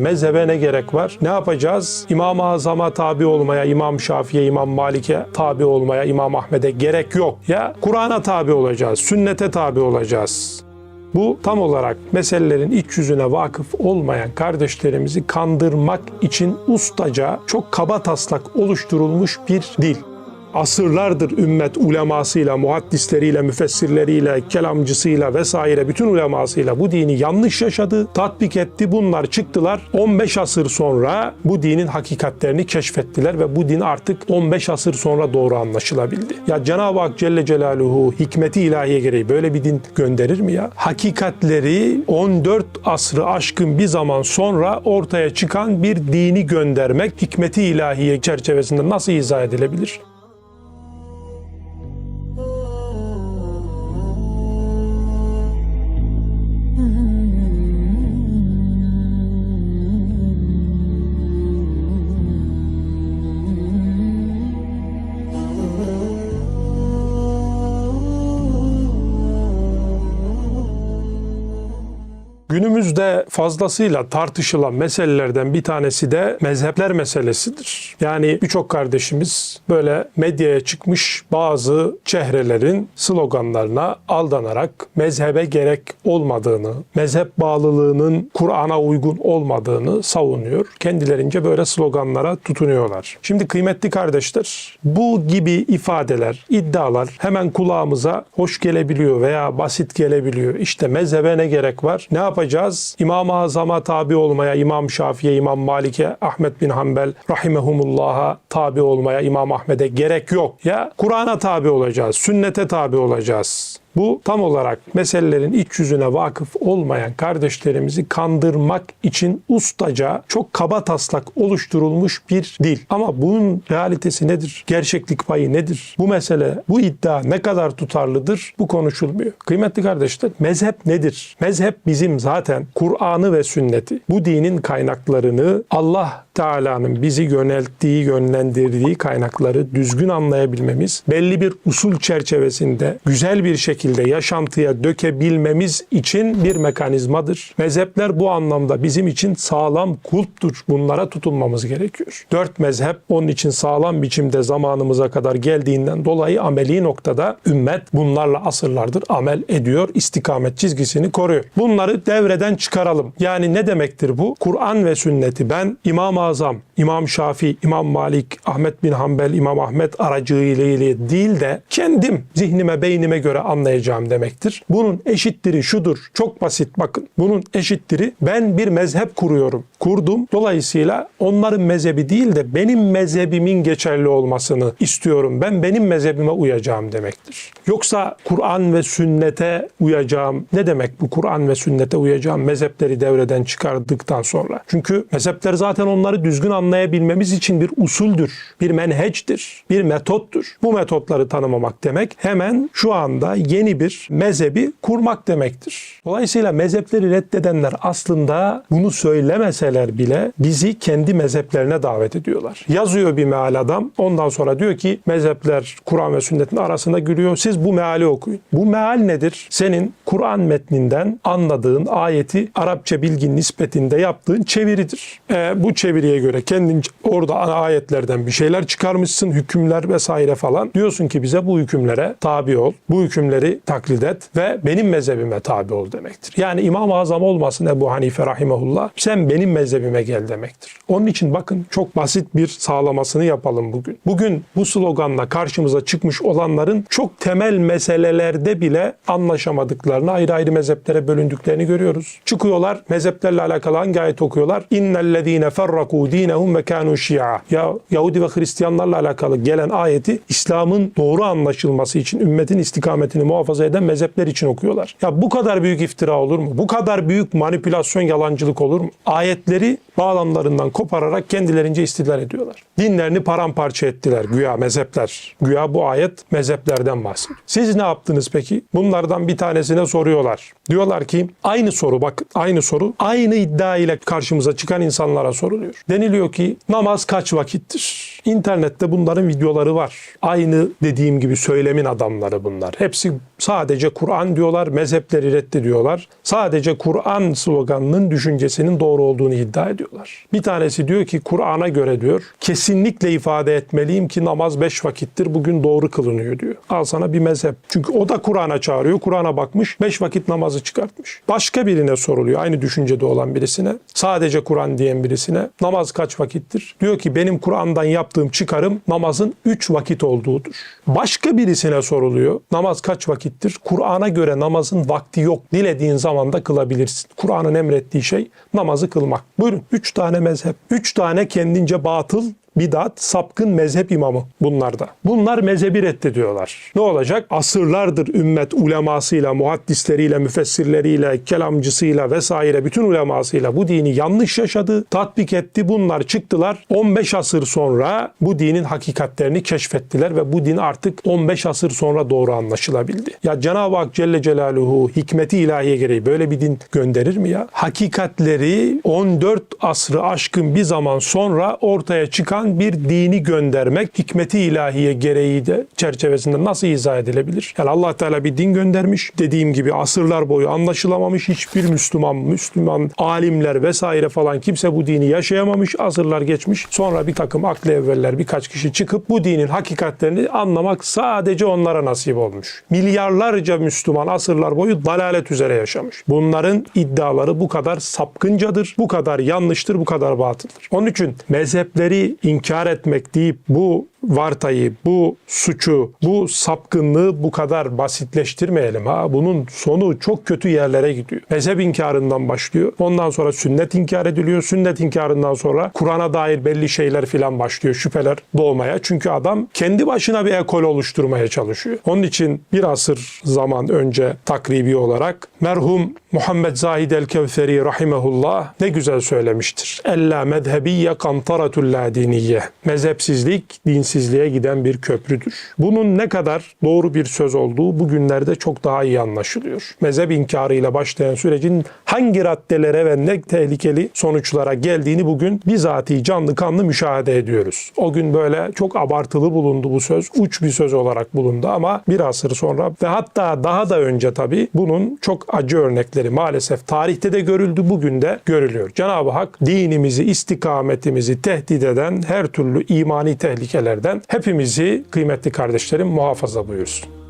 Mezhebe ne gerek var? Ne yapacağız? İmam-ı Azam'a tabi olmaya, İmam Şafii'ye, İmam Malik'e tabi olmaya, İmam Ahmet'e gerek yok. Ya Kur'an'a tabi olacağız, sünnete tabi olacağız. Bu tam olarak meselelerin iç yüzüne vakıf olmayan kardeşlerimizi kandırmak için ustaca, çok kaba taslak oluşturulmuş bir dil asırlardır ümmet ulemasıyla, muhaddisleriyle, müfessirleriyle, kelamcısıyla vesaire bütün ulemasıyla bu dini yanlış yaşadı, tatbik etti. Bunlar çıktılar. 15 asır sonra bu dinin hakikatlerini keşfettiler ve bu din artık 15 asır sonra doğru anlaşılabildi. Ya Cenab-ı Hak Celle Celaluhu hikmeti ilahiye gereği böyle bir din gönderir mi ya? Hakikatleri 14 asrı aşkın bir zaman sonra ortaya çıkan bir dini göndermek hikmeti ilahiye çerçevesinde nasıl izah edilebilir? Günümüzde fazlasıyla tartışılan meselelerden bir tanesi de mezhepler meselesidir. Yani birçok kardeşimiz böyle medyaya çıkmış bazı çehrelerin sloganlarına aldanarak mezhebe gerek olmadığını, mezhep bağlılığının Kur'an'a uygun olmadığını savunuyor. Kendilerince böyle sloganlara tutunuyorlar. Şimdi kıymetli kardeşler, bu gibi ifadeler, iddialar hemen kulağımıza hoş gelebiliyor veya basit gelebiliyor. İşte mezhebe ne gerek var? Ne yapacağız? İmam-ı Azam'a tabi olmaya, İmam Şafii'ye, İmam Malik'e, Ahmet bin Hanbel rahimehumullah'a tabi olmaya, İmam Ahmet'e gerek yok. Ya Kur'an'a tabi olacağız, sünnete tabi olacağız. Bu tam olarak meselelerin iç yüzüne vakıf olmayan kardeşlerimizi kandırmak için ustaca, çok kaba taslak oluşturulmuş bir dil. Ama bunun realitesi nedir? Gerçeklik payı nedir? Bu mesele, bu iddia ne kadar tutarlıdır? Bu konuşulmuyor. Kıymetli kardeşler, mezhep nedir? Mezhep bizim zaten Kur'an'ı ve sünneti, bu dinin kaynaklarını Allah Teala'nın bizi yönelttiği, yönlendirdiği kaynakları düzgün anlayabilmemiz, belli bir usul çerçevesinde güzel bir şekilde yaşantıya dökebilmemiz için bir mekanizmadır. Mezhepler bu anlamda bizim için sağlam kulptur. Bunlara tutunmamız gerekiyor. Dört mezhep onun için sağlam biçimde zamanımıza kadar geldiğinden dolayı ameli noktada ümmet bunlarla asırlardır amel ediyor, istikamet çizgisini koruyor. Bunları devreden çıkaralım. Yani ne demektir bu? Kur'an ve sünneti ben İmam-ı Azam, İmam Şafii, İmam Malik, Ahmet bin Hanbel, İmam Ahmet aracılığıyla değil de kendim zihnime, beynime göre anlayacağım demektir. Bunun eşittiri şudur. Çok basit bakın. Bunun eşittiri ben bir mezhep kuruyorum. Kurdum. Dolayısıyla onların mezhebi değil de benim mezhebimin geçerli olmasını istiyorum. Ben benim mezhebime uyacağım demektir. Yoksa Kur'an ve sünnete uyacağım. Ne demek bu Kur'an ve sünnete uyacağım? Mezhepleri devreden çıkardıktan sonra. Çünkü mezhepler zaten onları düzgün anlayabilmemiz için bir usuldür, bir menheçtir, bir metottur. Bu metotları tanımamak demek hemen şu anda yeni bir mezhebi kurmak demektir. Dolayısıyla mezhepleri reddedenler aslında bunu söylemeseler bile bizi kendi mezheplerine davet ediyorlar. Yazıyor bir meal adam ondan sonra diyor ki mezhepler Kur'an ve sünnetin arasında gülüyor. Siz bu meali okuyun. Bu meal nedir? Senin Kur'an metninden anladığın ayeti Arapça bilgin nispetinde yaptığın çeviridir. E, bu çeviriye göre kendin orada ayetlerden bir şeyler çıkarmışsın, hükümler vesaire falan. Diyorsun ki bize bu hükümlere tabi ol. Bu hükümleri taklit et ve benim mezhebime tabi ol demektir. Yani İmam-ı Azam olmasın Ebu Hanife rahimehullah sen benim mezhebime gel demektir. Onun için bakın çok basit bir sağlamasını yapalım bugün. Bugün bu sloganla karşımıza çıkmış olanların çok temel meselelerde bile anlaşamadıklarını, ayrı ayrı mezheplere bölündüklerini görüyoruz. Çıkıyorlar mezheplerle alakalı hangi ayet okuyorlar? İnnellezîne ferrakû dînehum ve kânû şi'a. Ya Yahudi ve Hristiyanlarla alakalı gelen ayeti İslam'ın doğru anlaşılması için ümmetin istikametini muhafaza eden mezhepler için okuyorlar. Ya bu kadar büyük iftira olur mu? Bu kadar büyük manipülasyon, yalancılık olur mu? Ayetleri bağlamlarından kopararak kendilerince istidlal ediyorlar. Dinlerini paramparça ettiler güya mezhepler. Güya bu ayet mezheplerden bahsediyor. Siz ne yaptınız peki? Bunlardan bir tanesine soruyorlar. Diyorlar ki aynı soru bak aynı soru aynı iddia ile karşımıza çıkan insanlara soruluyor. Deniliyor ki namaz kaç vakittir? İnternette bunların videoları var. Aynı dediğim gibi söylemin adamları bunlar. Hepsi sadece Kur'an diyorlar, mezhepleri reddediyorlar. Sadece Kur'an sloganının düşüncesinin doğru olduğunu iddia ediyor. diyorlar. Bir tanesi diyor ki Kur'an'a göre diyor kesinlikle ifade etmeliyim ki namaz beş vakittir bugün doğru kılınıyor diyor. Al sana bir mezhep. Çünkü o da Kur'an'a çağırıyor. Kur'an'a bakmış beş vakit namazı çıkartmış. Başka birine soruluyor aynı düşüncede olan birisine. Sadece Kur'an diyen birisine namaz kaç vakittir? Diyor ki benim Kur'an'dan yaptığım çıkarım namazın üç vakit olduğudur. Başka birisine soruluyor. Namaz kaç vakittir? Kur'an'a göre namazın vakti yok. Dilediğin zaman da kılabilirsin. Kur'an'ın emrettiği şey namazı kılmak. Buyurun. Üç tane mezhep. Üç tane kendince batıl bidat, sapkın mezhep imamı bunlarda. Bunlar mezhebi reddediyorlar. Ne olacak? Asırlardır ümmet ulemasıyla, muhaddisleriyle, müfessirleriyle, kelamcısıyla vesaire bütün ulemasıyla bu dini yanlış yaşadı, tatbik etti. Bunlar çıktılar. 15 asır sonra bu dinin hakikatlerini keşfettiler ve bu din artık 15 asır sonra doğru anlaşılabildi. Ya Cenab-ı Hak Celle Celaluhu hikmeti ilahiye gereği böyle bir din gönderir mi ya? Hakikatleri 14 asrı aşkın bir zaman sonra ortaya çıkan bir dini göndermek hikmeti ilahiye gereği de çerçevesinde nasıl izah edilebilir? Yani Allah Teala bir din göndermiş. Dediğim gibi asırlar boyu anlaşılamamış. Hiçbir Müslüman, Müslüman alimler vesaire falan kimse bu dini yaşayamamış. Asırlar geçmiş. Sonra bir takım aklı evveller birkaç kişi çıkıp bu dinin hakikatlerini anlamak sadece onlara nasip olmuş. Milyarlarca Müslüman asırlar boyu dalalet üzere yaşamış. Bunların iddiaları bu kadar sapkıncadır, bu kadar yanlıştır, bu kadar batıldır. Onun için mezhepleri inkar etmek deyip bu vartayı, bu suçu, bu sapkınlığı bu kadar basitleştirmeyelim ha. Bunun sonu çok kötü yerlere gidiyor. Mezhep inkarından başlıyor. Ondan sonra sünnet inkar ediliyor. Sünnet inkarından sonra Kur'an'a dair belli şeyler filan başlıyor. Şüpheler doğmaya. Çünkü adam kendi başına bir ekol oluşturmaya çalışıyor. Onun için bir asır zaman önce takribi olarak merhum Muhammed Zahid el-Kevseri rahimehullah ne güzel söylemiştir. Ella mezhebiyye kantaratul la diniyye. Mezhepsizlik dinsizliğe giden bir köprüdür. Bunun ne kadar doğru bir söz olduğu bugünlerde çok daha iyi anlaşılıyor. Mezhep inkarıyla başlayan sürecin hangi raddelere ve ne tehlikeli sonuçlara geldiğini bugün bizatihi canlı kanlı müşahede ediyoruz. O gün böyle çok abartılı bulundu bu söz. Uç bir söz olarak bulundu ama bir asır sonra ve hatta daha da önce tabii bunun çok acı örnekleri maalesef tarihte de görüldü, bugün de görülüyor. Cenab-ı Hak dinimizi, istikametimizi tehdit eden her türlü imani tehlikelerden hepimizi kıymetli kardeşlerim muhafaza buyursun.